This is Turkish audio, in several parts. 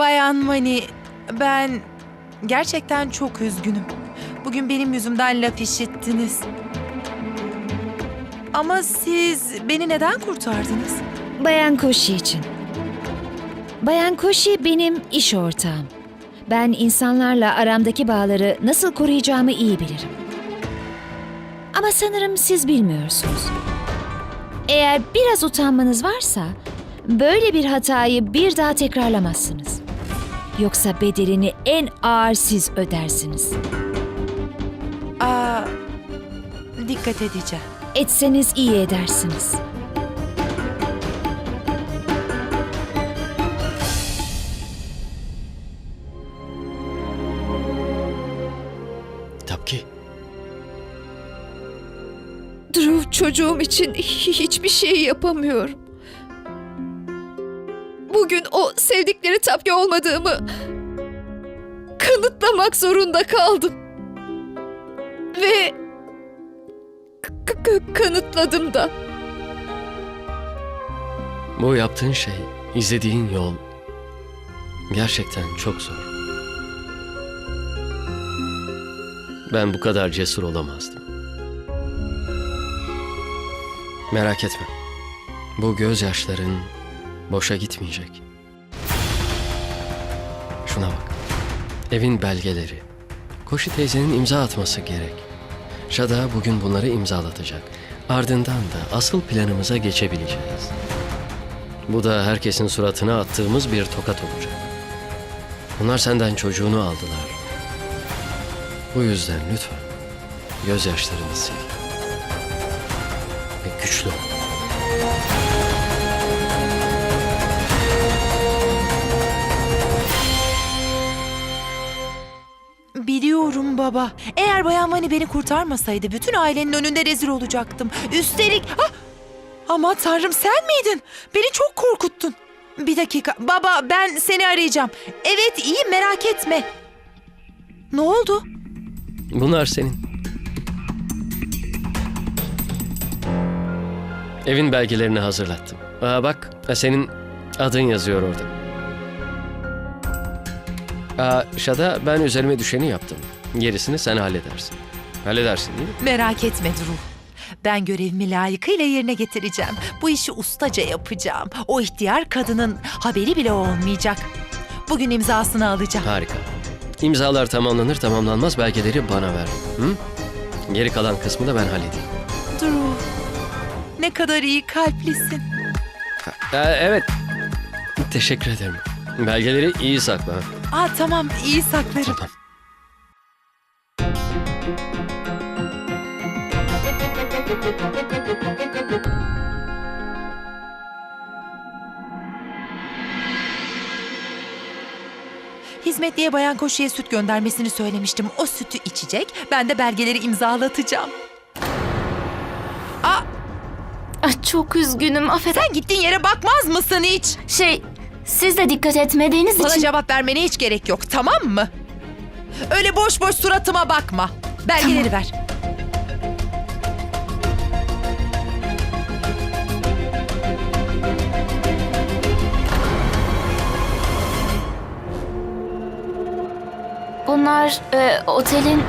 Bayan Mani, ben gerçekten çok üzgünüm. Bugün benim yüzümden laf işittiniz. Ama siz beni neden kurtardınız? Bayan Koşi için. Bayan Koşi benim iş ortağım. Ben insanlarla aramdaki bağları nasıl koruyacağımı iyi bilirim. Ama sanırım siz bilmiyorsunuz. Eğer biraz utanmanız varsa böyle bir hatayı bir daha tekrarlamazsınız. Yoksa bedelini en ağır siz ödersiniz. Aa, dikkat edeceğim. Etseniz iyi edersiniz. Tapki. Drew çocuğum için hiçbir şey yapamıyorum. Bugün o sevdikleri tapki olmadığımı kanıtlamak zorunda kaldım. Ve kanıtladım da. Bu yaptığın şey, izlediğin yol gerçekten çok zor. Ben bu kadar cesur olamazdım. Merak etme. Bu gözyaşların boşa gitmeyecek. Şuna bak. Evin belgeleri. Koşu teyzenin imza atması gerek. Şada bugün bunları imzalatacak. Ardından da asıl planımıza geçebileceğiz. Bu da herkesin suratına attığımız bir tokat olacak. Onlar senden çocuğunu aldılar. Bu yüzden lütfen gözyaşlarını sil. Ve güçlü ol. Baba. Eğer Bayan Mani beni kurtarmasaydı bütün ailenin önünde rezil olacaktım. Üstelik... Ah! Ama tanrım sen miydin? Beni çok korkuttun. Bir dakika. Baba ben seni arayacağım. Evet iyi merak etme. Ne oldu? Bunlar senin. Evin belgelerini hazırlattım. Aa, bak senin adın yazıyor orada. Aa, Şada ben üzerime düşeni yaptım. Gerisini sen halledersin. Halledersin değil mi? Merak etme Duru. Ben görevimi layıkıyla yerine getireceğim. Bu işi ustaca yapacağım. O ihtiyar kadının haberi bile olmayacak. Bugün imzasını alacağım. Harika. İmzalar tamamlanır tamamlanmaz belgeleri bana ver. Hı? Geri kalan kısmı da ben halledeyim. Duru. Ne kadar iyi kalplisin. Aa, evet. Teşekkür ederim. Belgeleri iyi sakla. Aa tamam iyi saklarım. Tamam. Hizmetliye bayan koşuya süt göndermesini söylemiştim. O sütü içecek. Ben de belgeleri imzalatacağım. Aa Ah, çok üzgünüm affeder. sen gittiğin yere bakmaz mısın hiç? Şey, siz de dikkat etmediğiniz Bana için... cevap vermene hiç gerek yok tamam mı? Öyle boş boş suratıma bakma. Belgeleri ver. Bunlar e, otelin...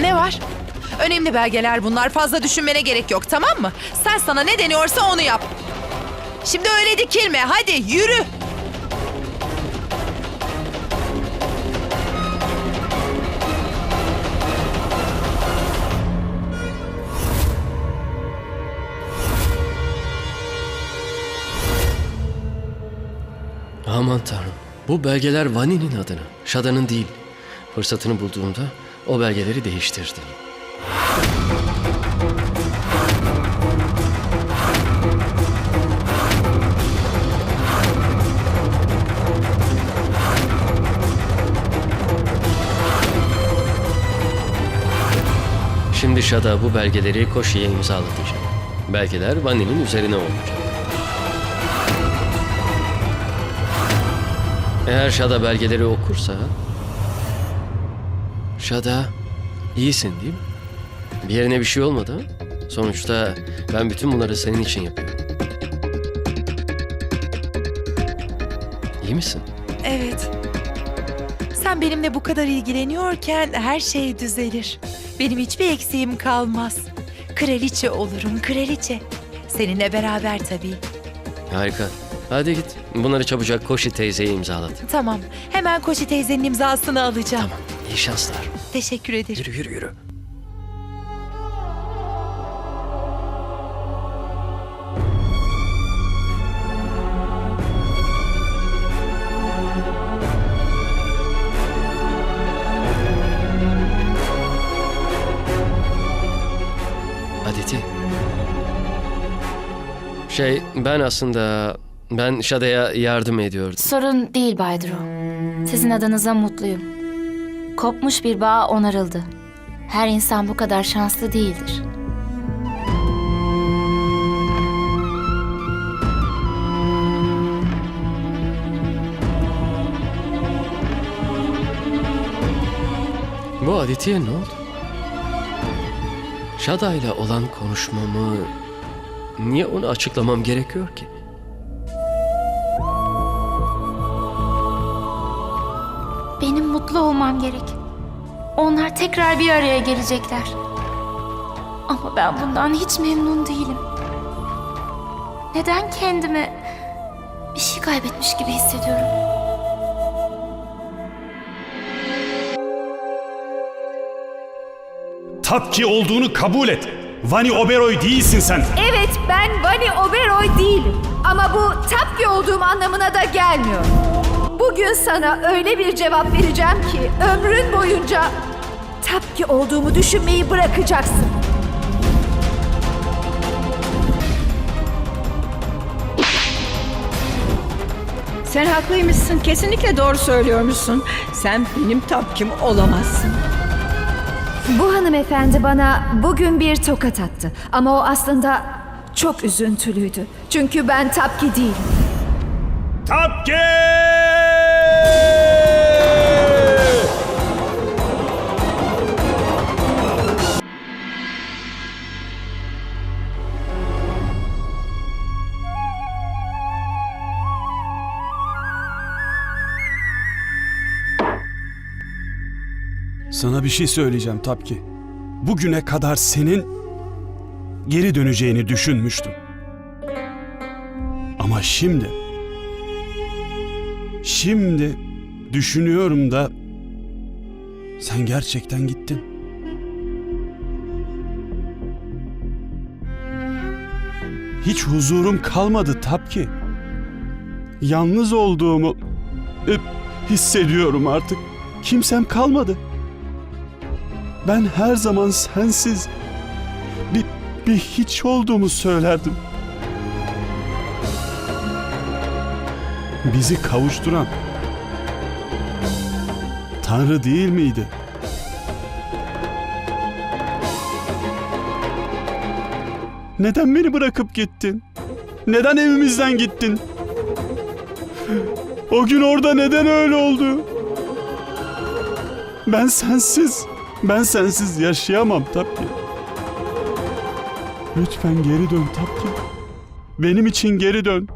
Ne var? Önemli belgeler bunlar. Fazla düşünmene gerek yok tamam mı? Sen sana ne deniyorsa onu yap. Şimdi öyle dikilme. Hadi yürü. Bu belgeler Vani'nin adına. Şada'nın değil. Fırsatını bulduğumda o belgeleri değiştirdim. Şimdi Şada bu belgeleri Koşi'ye imzalatacak. Belgeler Vani'nin üzerine olacak. Eğer Şada belgeleri okursa... Şada, iyisin değil mi? Bir yerine bir şey olmadı ha? Sonuçta ben bütün bunları senin için yapıyorum. iyi misin? Evet. Sen benimle bu kadar ilgileniyorken her şey düzelir. Benim hiçbir eksiğim kalmaz. Kraliçe olurum, kraliçe. Seninle beraber tabii. Harika. Hadi git. Bunları çabucak Koşi teyzeye imzalat. Tamam, hemen Koşi teyzenin imzasını alacağım. Tamam. İyi şanslar. Teşekkür ederim. Yürü yürü yürü. Aditi. Şey ben aslında ben Şada'ya yardım ediyordum. Sorun değil Bay Drew. Sizin adınıza mutluyum. Kopmuş bir bağ onarıldı. Her insan bu kadar şanslı değildir. Bu Aditi'ye ne oldu? Şada ile olan konuşmamı niye onu açıklamam gerekiyor ki? Olmam gerek. Onlar tekrar bir araya gelecekler. Ama ben bundan hiç memnun değilim. Neden kendimi bir şey kaybetmiş gibi hissediyorum? Tapki olduğunu kabul et. Vani Oberoi değilsin sen. Evet ben Vani Oberoi değilim. Ama bu Tapki olduğum anlamına da gelmiyor. Bugün sana öyle bir cevap vereceğim ki ömrün boyunca Tapki olduğumu düşünmeyi bırakacaksın. Sen haklıymışsın. Kesinlikle doğru söylüyormuşsun. Sen benim tapkim olamazsın. Bu hanımefendi bana bugün bir tokat attı. Ama o aslında çok üzüntülüydü. Çünkü ben Tapki değilim. Tapki! Sana bir şey söyleyeceğim Tapki. Bugüne kadar senin geri döneceğini düşünmüştüm. Ama şimdi Şimdi düşünüyorum da sen gerçekten gittin. Hiç huzurum kalmadı Tapki. Yalnız olduğumu hissediyorum artık. Kimsem kalmadı. Ben her zaman sensiz bir, bir hiç olduğumu söylerdim. bizi kavuşturan Tanrı değil miydi? Neden beni bırakıp gittin? Neden evimizden gittin? O gün orada neden öyle oldu? Ben sensiz, ben sensiz yaşayamam Tapki. Lütfen geri dön Tapki. Benim için geri dön.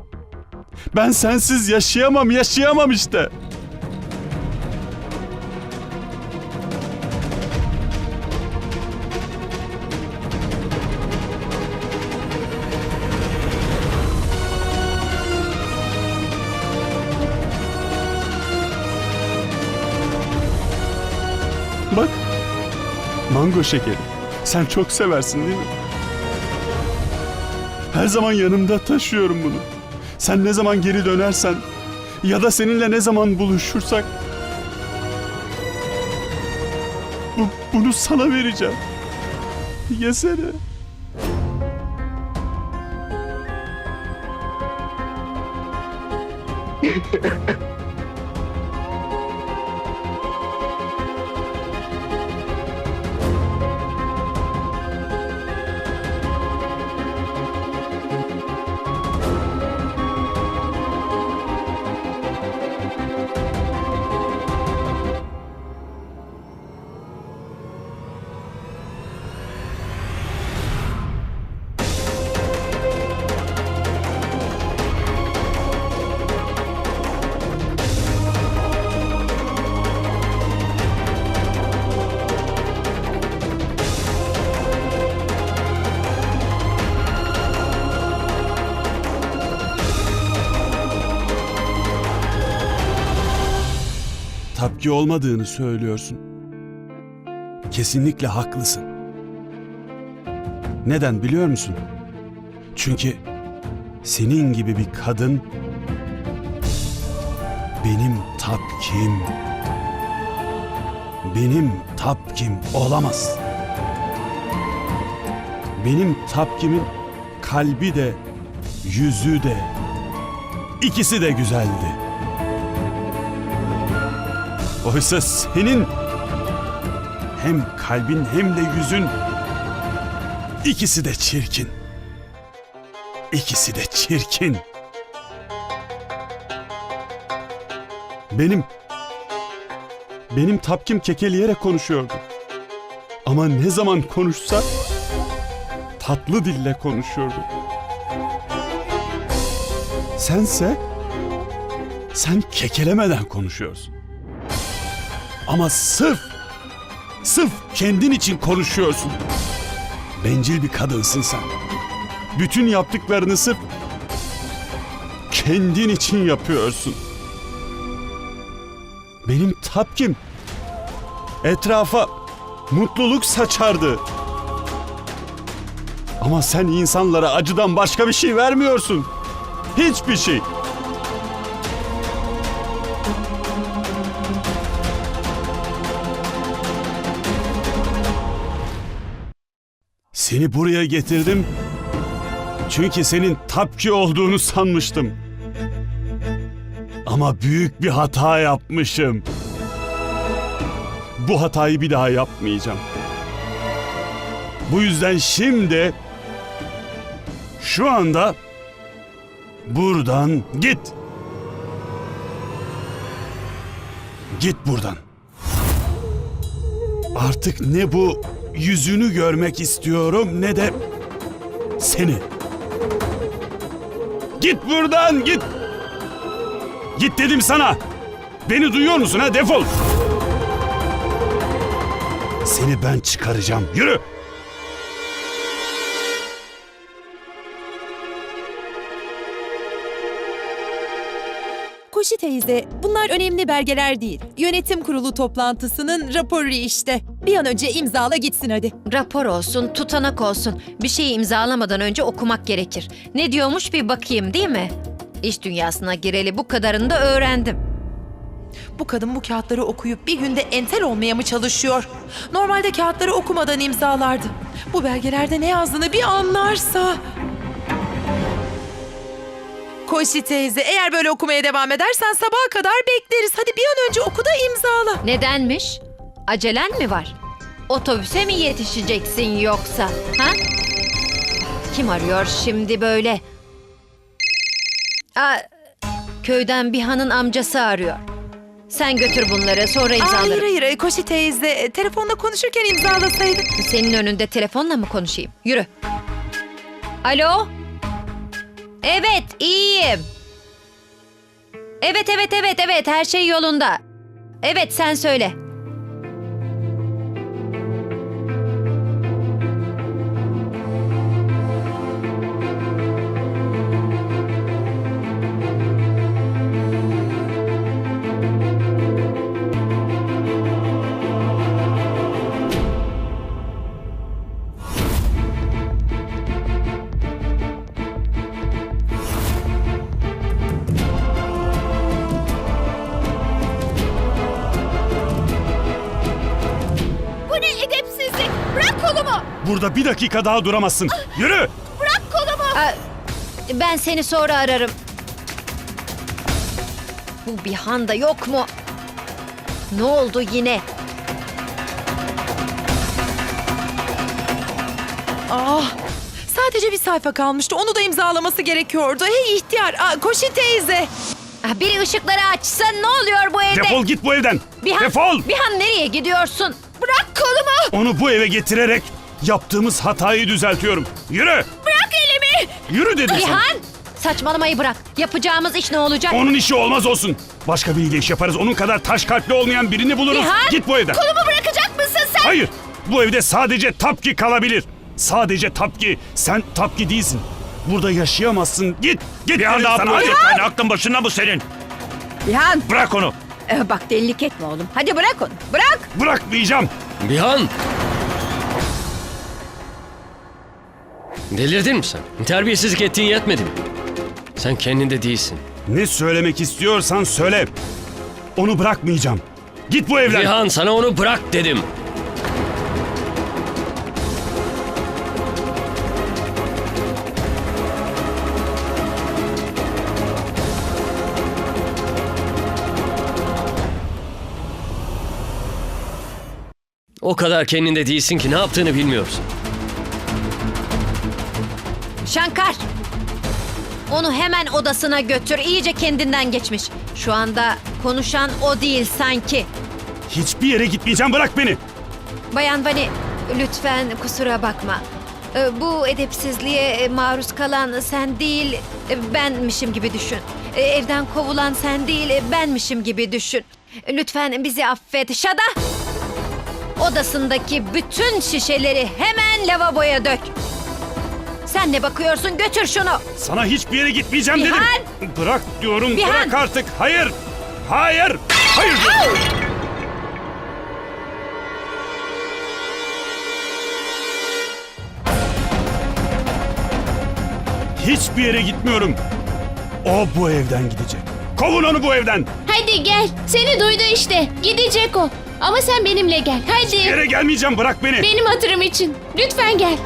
Ben sensiz yaşayamam, yaşayamam işte. Mango şekeri. Sen çok seversin değil mi? Her zaman yanımda taşıyorum bunu. Sen ne zaman geri dönersen ya da seninle ne zaman buluşursak bu, bunu sana vereceğim. Yesene. Tapki olmadığını söylüyorsun. Kesinlikle haklısın. Neden biliyor musun? Çünkü senin gibi bir kadın benim tapkim. Benim tapkim olamaz. Benim tapkimin kalbi de yüzü de ikisi de güzeldi. Oysa senin hem kalbin hem de yüzün ikisi de çirkin. İkisi de çirkin. Benim benim tapkim kekeleyerek konuşuyordu. Ama ne zaman konuşsa tatlı dille konuşuyordu. Sense sen kekelemeden konuşuyorsun. Ama sırf sırf kendin için konuşuyorsun. Bencil bir kadınsın sen. Bütün yaptıklarını sırf kendin için yapıyorsun. Benim tapkim etrafa mutluluk saçardı. Ama sen insanlara acıdan başka bir şey vermiyorsun. Hiçbir şey. Seni buraya getirdim. Çünkü senin tapki olduğunu sanmıştım. Ama büyük bir hata yapmışım. Bu hatayı bir daha yapmayacağım. Bu yüzden şimdi şu anda buradan git. Git buradan. Artık ne bu yüzünü görmek istiyorum ne de seni. Git buradan git. Git dedim sana. Beni duyuyor musun ha defol. Seni ben çıkaracağım. Yürü. Koşi teyze, bunlar önemli belgeler değil. Yönetim kurulu toplantısının raporu işte. Bir an önce imzala gitsin hadi. Rapor olsun, tutanak olsun. Bir şeyi imzalamadan önce okumak gerekir. Ne diyormuş bir bakayım değil mi? İş dünyasına gireli bu kadarını da öğrendim. Bu kadın bu kağıtları okuyup bir günde entel olmaya mı çalışıyor? Normalde kağıtları okumadan imzalardı. Bu belgelerde ne yazdığını bir anlarsa... Koşi teyze, eğer böyle okumaya devam edersen sabaha kadar bekleriz. Hadi bir an önce oku da imzala. Nedenmiş? Acelen mi var? Otobüse mi yetişeceksin yoksa? Ha? Kim arıyor şimdi böyle? Aa, köyden bir hanın amcası arıyor. Sen götür bunları sonra imzalarım. hayır hayır, Koşi teyze. e, Telefonda konuşurken imzalasaydın. Senin önünde telefonla mı konuşayım? Yürü. Alo? Evet, iyiyim. Evet, evet, evet, evet. Her şey yolunda. Evet, sen söyle. Burada bir dakika daha duramazsın. Yürü. Bırak kolumu! Aa, ben seni sonra ararım. Bu bir handa yok mu? Ne oldu yine? Ah, sadece bir sayfa kalmıştı. Onu da imzalaması gerekiyordu. Hey ihtiyar, aa, Koşi teyze. Ah, Biri ışıkları açsa ne oluyor bu evde? Defol git bu evden. Bihan, Defol. Bihan nereye gidiyorsun? Bırak kolumu! Onu bu eve getirerek yaptığımız hatayı düzeltiyorum. Yürü. Bırak elimi! Yürü dedim sana. Bihan! Saçmalamayı bırak. Yapacağımız iş ne olacak? Onun işi olmaz olsun. Başka biriyle iş yaparız. Onun kadar taş kalpli olmayan birini buluruz. Nihan! Git bu evden. Kolumu bırakacak mısın sen? Hayır. Bu evde sadece Tapki kalabilir. Sadece Tapki. Sen Tapki değilsin. Burada yaşayamazsın. Git. Git. Bir anda sana. aklın Hadi. yani aklın başında mı senin? Bihan Bırak onu. Ee, bak delilik etme oğlum. Hadi bırak onu. Bırak. Bırakmayacağım. Bihan! Delirdin mi sen? Terbiyesizlik ettiğin yetmedi mi? Sen kendinde değilsin. Ne söylemek istiyorsan söyle. Onu bırakmayacağım. Git bu evden. Bihan sana onu bırak dedim. O kadar kendinde değilsin ki ne yaptığını bilmiyorsun. Şankar! Onu hemen odasına götür. İyice kendinden geçmiş. Şu anda konuşan o değil sanki. Hiçbir yere gitmeyeceğim. Bırak beni. Bayan Vani lütfen kusura bakma. Ee, Bu edepsizliğe e, maruz kalan sen değil e, benmişim gibi düşün. E, Evden kovulan sen değil benmişim gibi düşün. Lütfen bizi affet. Şada! Odasındaki bütün şişeleri hemen lavaboya dök. Sen ne bakıyorsun? Götür şunu. Sana hiçbir yere gitmeyeceğim Bihan! dedim. Bırak diyorum. Bihan! Bırak artık. Hayır. Hayır. Hayır. diyorum. Hiçbir yere gitmiyorum. O bu evden gidecek. Kovun onu bu evden. Hadi gel. Seni duydu işte. Gidecek o. Ama sen benimle gel. Hadi. Yere gelmeyeceğim. Bırak beni. Benim hatırım için. Lütfen gel.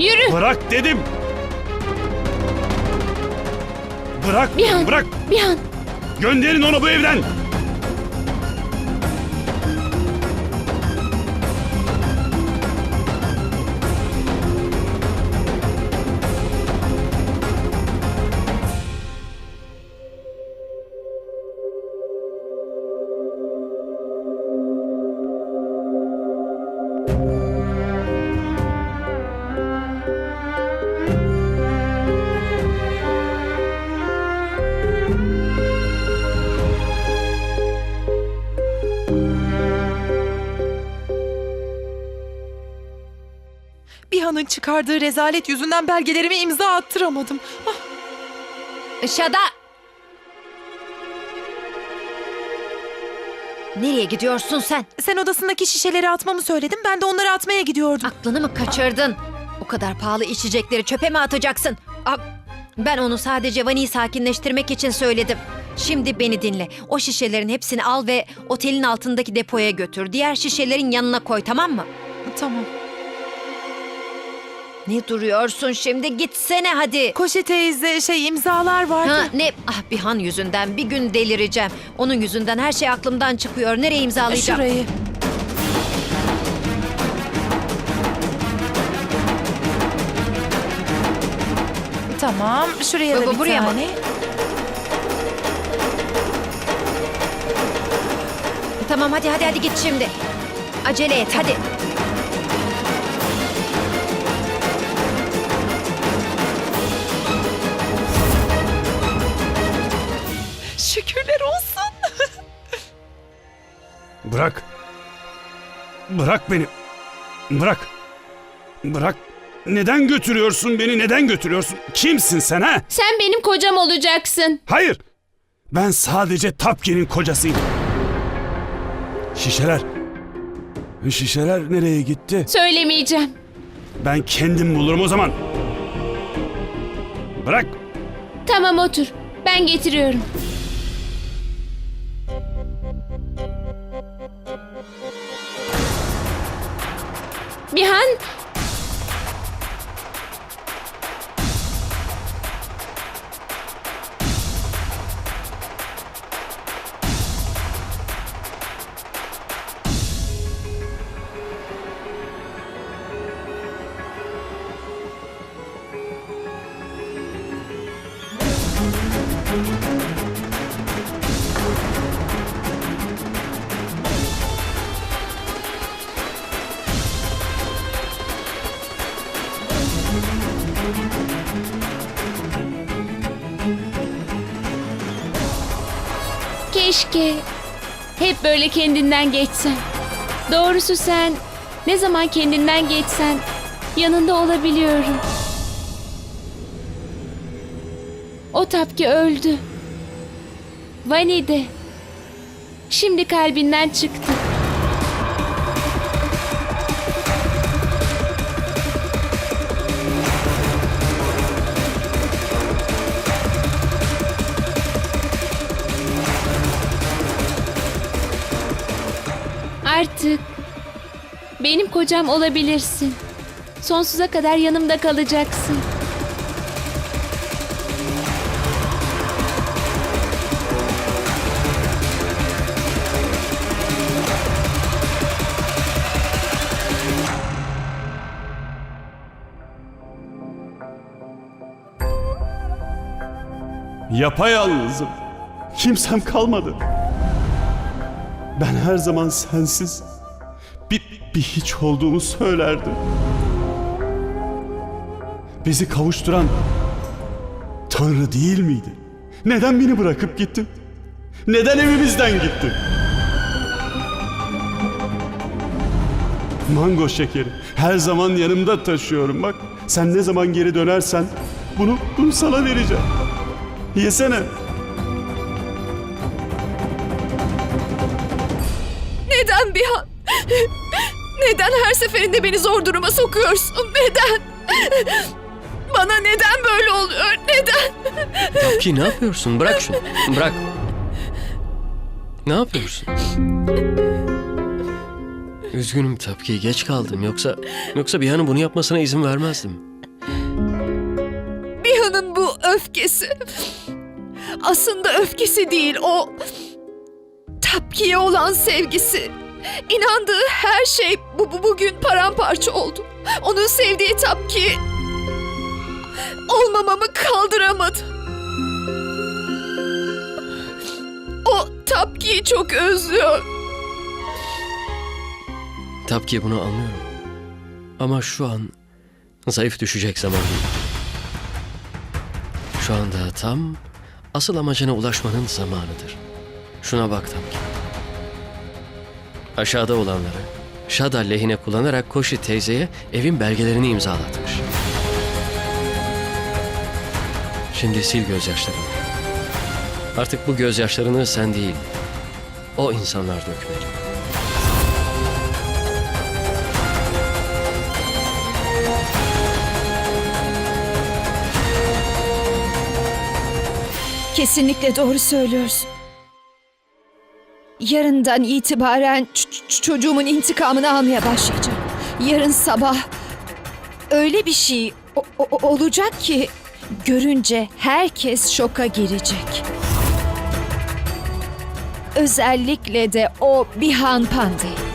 Yürü. Bırak dedim. Bırak. Bihan. Bırak. Bir an. Gönderin onu bu evden. Çıkardığı rezalet yüzünden belgelerimi imza attıramadım. Ah, Şada! Nereye gidiyorsun sen? sen odasındaki şişeleri atmamı söyledin. Ben de onları atmaya gidiyordum. Aklını mı kaçırdın? O kadar pahalı içecekleri çöpe mi atacaksın? Aa, ben onu sadece Vani'yi sakinleştirmek için söyledim. Şimdi beni dinle. O şişelerin hepsini al ve otelin altındaki depoya götür. Diğer şişelerin yanına koy tamam mı? Tamam. Ne duruyorsun şimdi? Gitsene hadi. Koşe teyze şey imzalar vardı. Ha, ne? Ah bir han yüzünden bir gün delireceğim. Onun yüzünden her şey aklımdan çıkıyor. Nereye imzalayacağım? Şurayı. Tamam. Şuraya da Baba, bir buraya mı? tane. Tamam hadi hadi hadi git şimdi. Acele et hadi. Bırak beni. Bırak. Bırak. Neden götürüyorsun beni? Neden götürüyorsun? Kimsin sen ha? Sen benim kocam olacaksın. Hayır. Ben sadece Tapki'nin kocasıyım. Şişeler. Şişeler nereye gitti? Söylemeyeceğim. Ben kendim bulurum o zaman. Bırak. Tamam otur. Ben getiriyorum. Bihan. Keşke hep böyle kendinden geçsen. Doğrusu sen ne zaman kendinden geçsen yanında olabiliyorum. O tapki öldü. Vani de Şimdi kalbinden çıktı. Benim kocam olabilirsin. Sonsuza kadar yanımda kalacaksın. Yapayalnızım. Kimsem kalmadı. Ben her zaman sensiz bir, hiç olduğumu söylerdim. Bizi kavuşturan Tanrı değil miydi? Neden beni bırakıp gittin? Neden evimizden gittin? Mango şekeri her zaman yanımda taşıyorum bak. Sen ne zaman geri dönersen bunu, bunu sana vereceğim. Yesene. Neden bir an? Neden her seferinde beni zor duruma sokuyorsun? Neden? Bana neden böyle oluyor? Neden? Tapki ne yapıyorsun? Bırak şunu. Bırak. Ne yapıyorsun? Üzgünüm Tapki geç kaldım yoksa yoksa bir bunu yapmasına izin vermezdim. Bihan'ın bu öfkesi aslında öfkesi değil o Tapki'ye olan sevgisi. İnandığı her şey bu, bu bugün paramparça oldu. Onun sevdiği Tapki olmamamı kaldıramadı. O Tapki'yi çok özlüyor. Tapki bunu anlıyorum. Ama şu an zayıf düşecek zaman değil. Şu anda tam asıl amacına ulaşmanın zamanıdır. Şuna bak Tapki. Aşağıda olanları Şada lehine kullanarak Koşi teyzeye evin belgelerini imzalatmış. Şimdi sil gözyaşlarını. Artık bu gözyaşlarını sen değil, o insanlar dökmeli. Kesinlikle doğru söylüyorsun. Yarından itibaren çocuğumun intikamını almaya başlayacağım. Yarın sabah öyle bir şey olacak ki görünce herkes şoka girecek. Özellikle de o Bihan Pandey.